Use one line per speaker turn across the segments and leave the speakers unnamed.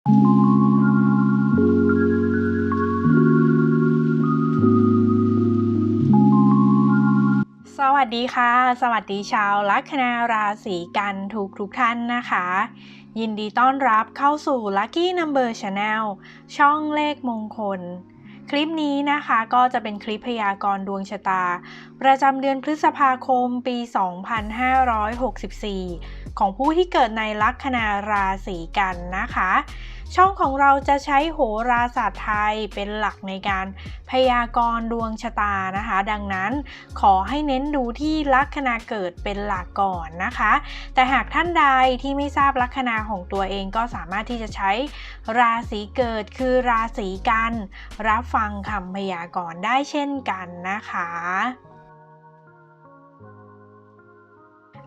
สวัสดีค่ะ สวัสดีชาวลัคนาราศีกันทุกทุกท่านนะคะ ยินดีต้อนรับเข้าสู่ Lucky Number Channel ช่องเลขมงคล คลิปนี้นะคะก็จะเป็นคลิปพยากรณ์ดวงชะตา ประจำเดือนพฤษภาคมปี 2564 ของผู้ที่เกิดในลัคนาราศีกันนะคะ ช่องของเราจะใช้โหราศาสตร์ไทยเป็นหลักในการพยากรณ์ดวงชะตานะคะ ดังนั้นขอให้เน้นดูที่ลัคนาเกิดเป็นหลักก่อนนะคะ แต่หากท่านใดที่ไม่ทราบลัคนาของตัวเองก็สามารถที่จะใช้ราศีเกิดคือราศีกัน รับฟังคำพยากรณ์ได้เช่นกันนะคะ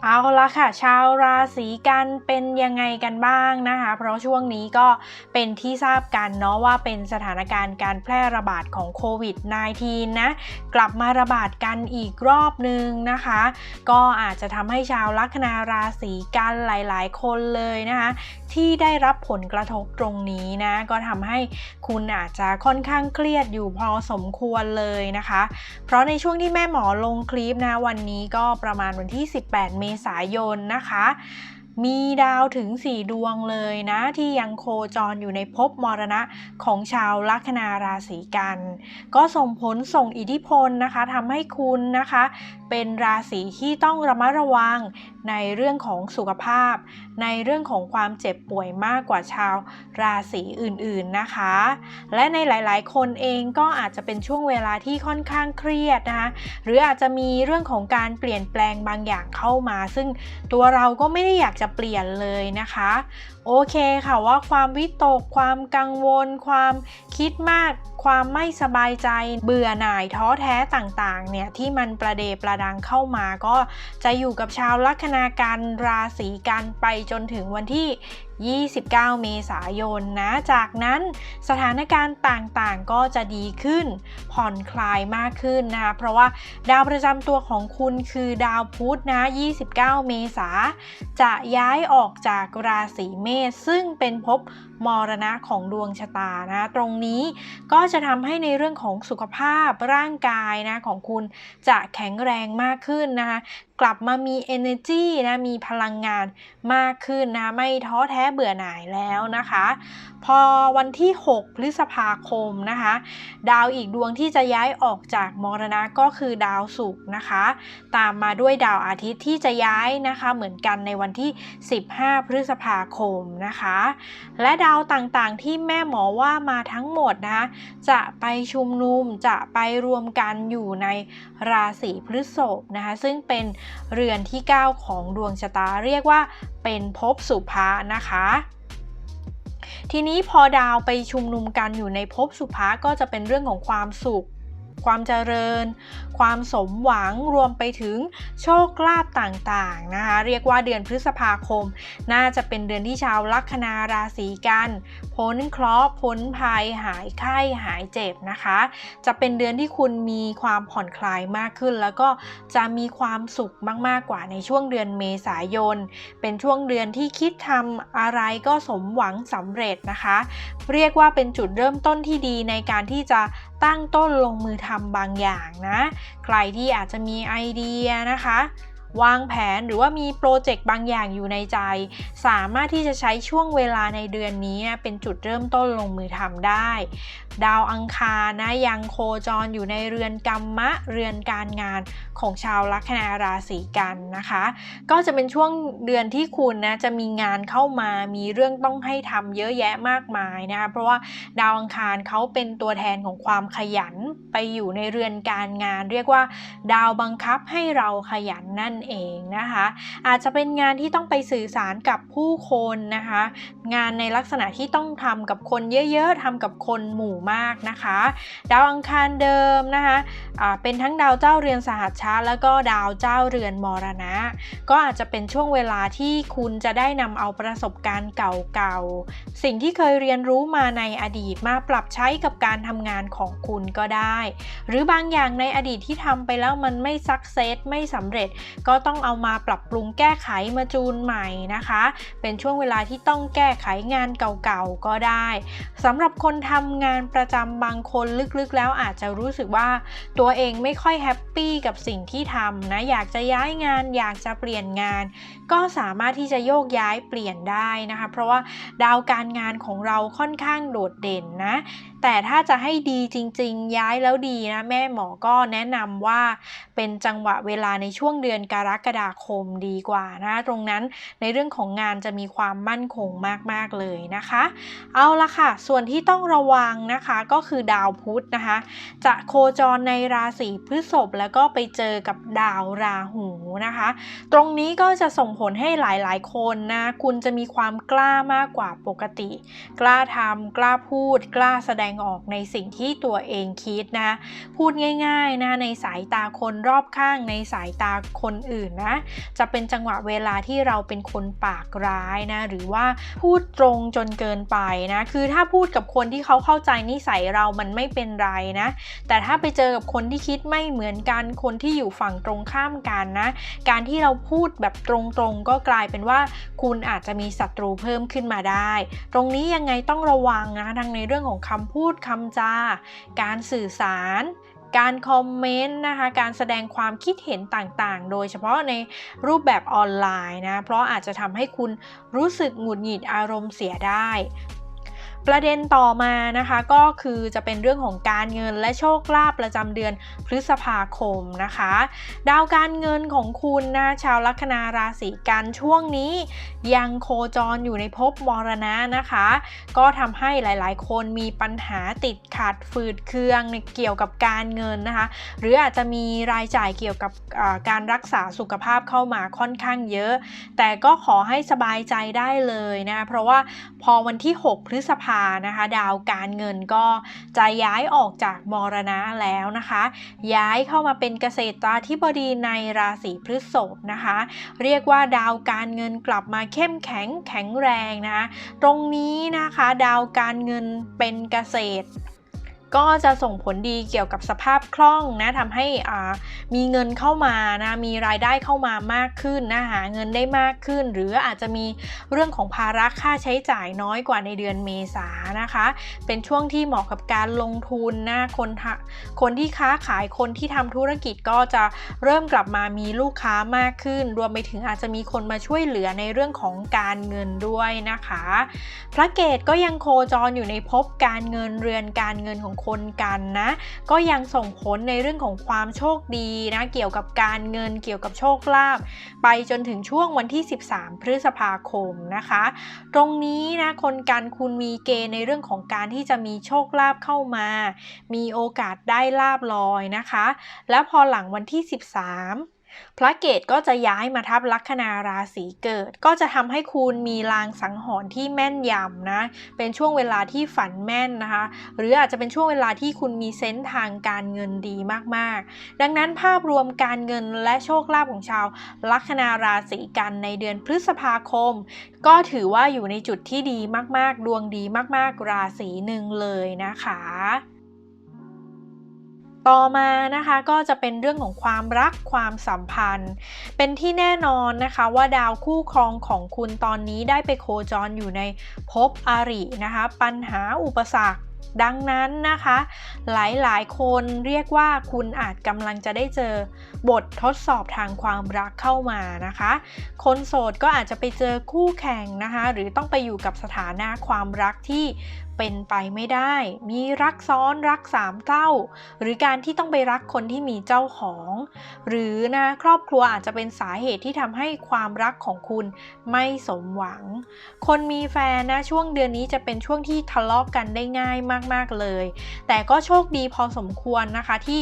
เอาละค่ะ ชาวราศีกันเป็นยังไงกันบ้างนะคะ เพราะช่วงนี้ก็เป็นที่ทราบกันเนาะว่าเป็นสถานการณ์การแพร่ระบาดของโควิด -19 นะ กลับมาระบาดกันอีกรอบนึงนะคะ ก็อาจจะทำให้ชาวลัคนาราศีกันหลายๆ คนเลยนะคะที่ได้รับผลกระทบตรงนี้นะ ก็ทำให้คุณอาจจะค่อนข้างเครียดอยู่พอสมควรเลยนะคะ เพราะในช่วงที่แม่หมอลงคลิปนะวันนี้ก็ประมาณวันที่ 18 เมษายนนะคะ มีดาวถึง 4 ดวงเลยนะ ที่ยังโคจรอยู่ในภพมรณะของชาวลัคนาราศีกัน ก็ส่งผลส่งอิทธิพลนะคะทำให้คุณนะคะ เป็นราศีที่ต้องระมัดระวัง ในเรื่องของสุขภาพ ในเรื่องของความเจ็บป่วยมากกว่าชาวราศีอื่นๆนะคะ และในหลายๆ คนเองก็อาจจะเป็นช่วงเวลาที่ค่อนข้างเครียดนะคะ หรืออาจจะมีเรื่องของการเปลี่ยนแปลงบางอย่างเข้ามา ซึ่งตัวเราก็ไม่ได้อยากจะเปลี่ยนเลยนะคะ โอเคค่ะว่าความวิตก ความกังวล ความคิดมาก ความไม่สบายใจเบื่อหน่ายท้อแท้ต่างๆเนี่ยที่มันประเดประดังเข้ามาก็จะอยู่กับชาวลัคนาการราศีกันไปจนถึงวันที่29 เมษายนนะ จากนั้นสถานการณ์ต่างๆ ก็จะดีขึ้น ผ่อนคลายมากขึ้นนะคะ เพราะว่าดาวประจำตัวของคุณคือดาวพุธนะ 29 เมษาจะย้ายออกจากราศีเมษซึ่งเป็นภพมรณะของดวงชะตานะ ตรงนี้ก็จะทำให้ในเรื่องของสุขภาพร่างกายนะของคุณจะแข็งแรงมากขึ้นนะคะ กลับมามี energy นะมีพลังงานมากขึ้นนะไม่ท้อแท้เบื่อหน่ายแล้วนะคะ พอวันที่ 6 พฤษภาคมนะคะ ดาวอีกดวงที่จะย้ายออกจากมรณะก็คือดาวศุกร์นะคะ ตามมาด้วยดาวอาทิตย์ที่จะย้ายนะคะเหมือนกันในวันที่ 15 พฤษภาคมนะคะ และดาวต่างๆที่แม่หมอว่ามาทั้งหมดนะคะจะไปชุมนุมจะไปรวมกันอยู่ในราศีพฤษภนะคะซึ่งเป็นเรือนที่ 9 ของดวงชะตาเรียกว่าเป็นภพสุภานะคะทีนี้พอดาวไปชุมนุมกันอยู่ในภพสุภาก็จะเป็นเรื่องของความสุข ความเจริญ ความสมหวังรวมไปถึงโชคลาภต่างๆนะคะเรียกว่าเดือนพฤษภาคม น่าจะเป็นเดือนที่ชาวลัคนาราศีกันพ้นเคราะห์พ้นภัยหายไข้หายเจ็บนะคะ จะเป็นเดือนที่คุณมีความผ่อนคลายมากขึ้น แล้วก็จะมีความสุขมากๆกว่าในช่วงเดือนเมษายน เป็นช่วงเดือนที่คิดทำอะไรก็สมหวังสำเร็จนะคะ เรียกว่าเป็นจุดเริ่มต้นที่ดีในการที่จะตั้งต้นลงมือทำบางอย่างนะ ใครที่อาจจะมีไอเดียนะคะ วางแผนหรือว่ามีโปรเจกต์บางอย่างอยู่ในใจ สามารถที่จะใช้ช่วงเวลาในเดือนนี้เป็นจุดเริ่มต้นลงมือทำได้ ดาวอังคารนะยังโคจรอยู่ในเรือนกรรมะเรือนการงานของชาวลัคนาราศีกันนะคะ ก็จะเป็นช่วงเดือนที่คุณนะจะมีงานเข้ามามีเรื่องต้องให้ทำเยอะแยะมากมายนะคะเพราะว่าดาวอังคารเขาเป็นตัวแทนของความขยันไปอยู่ในเรือนการงาน เรียกว่า ดาวบังคับให้เราขยันนั่นเองนะคะ อาจจะเป็นงานที่ต้องไปสื่อสารกับผู้คนนะคะ งานในลักษณะที่ต้องทำกับคนเยอะๆทำกับคนหมู่มากนะคะ ดาวอังคารเดิมนะคะอ่าเป็นทั้งดาวเจ้าเรือนสหัชชาแล้วก็ดาวเจ้าเรือนมรณะ ก็อาจจะเป็นช่วงเวลาที่คุณจะได้นำเอาประสบการณ์เก่าๆ สิ่งที่เคยเรียนรู้มาในอดีตมาปรับใช้กับการทำงานของคุณก็ได้ หรือบางอย่างในอดีตที่ทำไปแล้วมันไม่สักเซสไม่สำเร็จ ก็ก็ต้องเอามาปรับปรุงแก้ไขมาจูนใหม่นะคะ เป็นช่วงเวลาที่ต้องแก้ไขงานเก่าๆก็ได้สำหรับคนทำงานประจำบางคนลึกๆ แล้วอาจจะรู้สึกว่าตัวเองไม่ค่อยแฮปปี้กับสิ่งที่ทำนะอยากจะย้ายงาน อยากจะเปลี่ยนงาน ก็สามารถที่จะโยกย้ายเปลี่ยนได้นะคะ เพราะว่าดาวการงานของเราค่อนข้างโดดเด่นนะแต่ถ้าจะให้ดีจริง ๆ ย้ายแล้วดีนะ แม่หมอก็แนะนำว่าเป็นจังหวะเวลาในช่วงเดือนกรกฎาคมดีกว่านะ ตรงนั้นในเรื่องของงานจะมีความมั่นคงมาก ๆ เลยนะคะ เอาละค่ะ ส่วนที่ต้องระวังนะคะก็คือดาวพุธนะคะ จะโคจรในราศีพฤษภแล้วก็ไปเจอกับดาวราหูนะคะ ตรงนี้ก็จะส่งผลให้หลายๆ คนนะคุณจะมีความกล้ามากกว่าปกติ กล้าทำกล้าพูด กล้าแสดงออกในสิ่งที่ตัวเองคิดนะพูดง่ายๆนะในสายตาคนรอบข้างในสายตาคนอื่นนะจะเป็นจังหวะเวลาที่เราเป็นคนปากร้ายนะหรือว่าพูดตรงจนเกินไปนะคือถ้าพูดกับคนที่เขาเข้าใจนิสัยเรามันไม่เป็นไรนะ แต่ถ้าไปเจอกับคนที่คิดไม่เหมือนกันคนที่อยู่ฝั่งตรงข้ามกันนะ การที่เราพูดแบบตรงๆ ก็กลายเป็นว่า คุณอาจจะมีศัตรูเพิ่มขึ้นมาได้ ตรงนี้ยังไงต้องระวังนะทั้งในเรื่องของคำพูดคำจา การสื่อสารการคอมเมนต์นะคะ การแสดงความคิดเห็นต่างๆ โดยเฉพาะในรูปแบบออนไลน์นะ เพราะอาจจะทำให้คุณรู้สึกหงุดหงิดอารมณ์เสียได้ ประเด็นต่อมานะคะก็คือจะเป็นเรื่องของการเงินและโชคลาภประจำเดือนพฤษภาคมนะคะ ดาวการเงินของคุณนะชาวลัคนาราศีกันช่วงนี้ยังโคจรอยู่ในภพมรณะนะคะ ก็ทำให้หลายๆ คนมีปัญหาติดขัดฝืดเคืองในเกี่ยวกับการเงินนะคะ หรืออาจจะมีรายจ่ายเกี่ยวกับการรักษาสุขภาพเข้ามาค่อนข้างเยอะ แต่ก็ขอให้สบายใจได้เลยนะเพราะว่าพอวันที่ 6 พฤษภานะคะ ดาวการเงินก็จะย้ายออกจากมรณะแล้วนะคะ ย้ายเข้ามาเป็นเกษตราธิบดีในราศีพฤษภนะคะ เรียกว่าดาวการเงินกลับมาเข้มแข็งแข็งแรงนะ ตรงนี้นะคะ ดาวการเงินเป็นเกษตร ก็จะส่งผลดีเกี่ยวกับสภาพคล่องนะทำให้อ่ามีเงินเข้ามานะมีรายได้เข้ามามากขึ้นนะหาเงินได้มากขึ้น หรืออาจจะมีเรื่องของภาระค่าใช้จ่ายน้อยกว่าในเดือนเมษานะคะ เป็นช่วงที่เหมาะกับการลงทุนนะคนทะคนที่ค้าขายคนที่ทำธุรกิจก็จะเริ่มกลับมามีลูกค้ามากขึ้น รวมไปถึงอาจจะมีคนมาช่วยเหลือในเรื่องของการเงินด้วยนะคะ พระเกตก็ยังโคจรอยู่ในภพการเงินเรือนการเงินของคนกันนะก็ยังส่งผลในเรื่องของความโชคดีนะเกี่ยวกับการเงินเกี่ยวกับโชคลาภไปจนถึงช่วงวันที่ 13 พฤษภาคมนะคะ ตรงนี้นะคนกันคุณมีเกณฑ์ในเรื่องของการที่จะมีโชคลาภเข้ามา มีโอกาสได้ลาบลอยนะคะ แล้วพอหลังวันที่ 13 พระเกตก็จะย้ายมาทับลัคนาราศีเกิด ก็จะทำให้คุณมีลางสังหรณ์ที่แม่นยำนะ เป็นช่วงเวลาที่ฝันแม่นนะคะ หรืออาจจะเป็นช่วงเวลาที่คุณมีเซนส์ทางการเงินดีมากๆ ดังนั้นภาพรวมการเงินและโชคลาภของชาวลัคนาราศีกันในเดือนพฤษภาคม ก็ถือว่าอยู่ในจุดที่ดีมากๆ ดวงดีมากๆ ราศีหนึ่งเลยนะคะ ต่อมานะคะก็จะเป็นเรื่องของความรักความสัมพันธ์ เป็นที่แน่นอนนะคะว่าดาวคู่ครองของคุณตอนนี้ได้ไปโคจรอยู่ในภพอรินะคะ ปัญหาอุปสรรคดังนั้นนะคะ หลายๆ คนเรียกว่าคุณอาจกำลังจะได้เจอบททดสอบทางความรักเข้ามานะคะ คนโสดก็อาจจะไปเจอคู่แข่งนะคะ หรือต้องไปอยู่กับสถานะความรักที่เป็นไปไม่ได้ มีรักซ้อนรักสามเจ้า หรือการที่ต้องไปรักคนที่มีเจ้าของ หรือนะครอบครัวอาจจะเป็นสาเหตุที่ทำให้ความรักของคุณไม่สมหวัง คนมีแฟนนะช่วงเดือนนี้จะเป็นช่วงที่ทะเลาะกกันได้ง่ายมากๆเลย แต่ก็โชคดีพอสมควรนะคะที่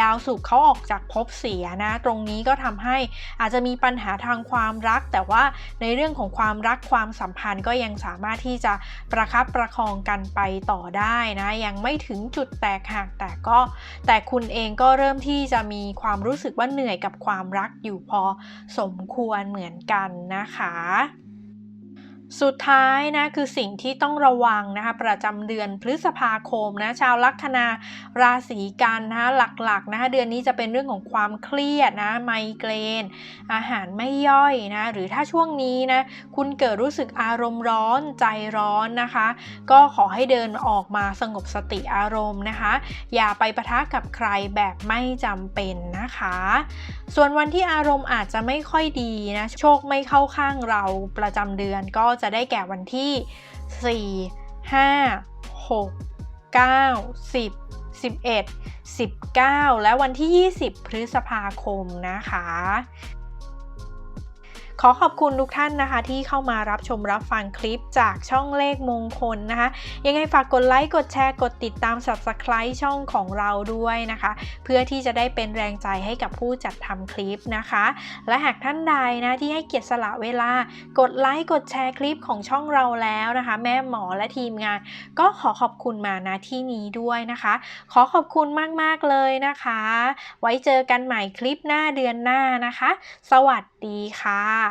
ดาวศุกร์เขาออกจากภพเสียนะ ตรงนี้ก็ทำให้อาจจะมีปัญหาทางความรัก แต่ว่าในเรื่องของความรักความสัมพันธ์ก็ยังสามารถที่จะประคับประคองกันไปต่อได้นะ ยังไม่ถึงจุดแตกหักแต่ก็ แต่คุณเองก็เริ่มที่จะมีความรู้สึกว่าเหนื่อยกับความรักอยู่พอสมควรเหมือนกันนะคะ สุดท้ายนะคือสิ่งที่ต้องระวังนะคะประจำเดือนพฤษภาคมนะชาวลัคนาราศีกันนะคะหลักๆนะคะเดือนนี้จะเป็นเรื่องของความเครียดนะไมเกรน อาหารไม่ย่อยนะหรือถ้าช่วงนี้นะคุณเกิดรู้สึกอารมณ์ร้อนใจร้อนนะคะ ก็ขอให้เดินออกมาสงบสติอารมณ์นะคะ อย่าไปปะทะกับใครแบบไม่จำเป็นนะคะ ส่วนวันที่อารมณ์อาจจะไม่ค่อยดีนะโชคไม่เข้าข้างเราประจำเดือนก็จะได้แก่วันที่ 4 5 6 9 10 11 19 และวันที่ 20 พฤษภาคมนะคะ ขอขอบคุณทุกท่านนะคะ ที่เข้ามารับชมรับฟังคลิปจากช่องเลขมงคลนะคะ ยังไงฝากกดไลค์กดแชร์กดติดตาม Subscribe ช่องของเราด้วยนะคะ เพื่อที่จะได้เป็นแรงใจให้กับผู้จัดทำคลิปนะคะ และหากท่านใดนะที่ให้เกียรติสละเวลากดไลค์กดแชร์คลิปของช่องเราแล้วนะคะ แม่หมอและทีมงาน ก็ขอขอบคุณมาณที่นี้ด้วยนะคะ ขอขอบคุณมาก ๆ เลยนะคะ ไว้เจอกันใหม่คลิปหน้าเดือนหน้านะคะ สวัสดีค่ะ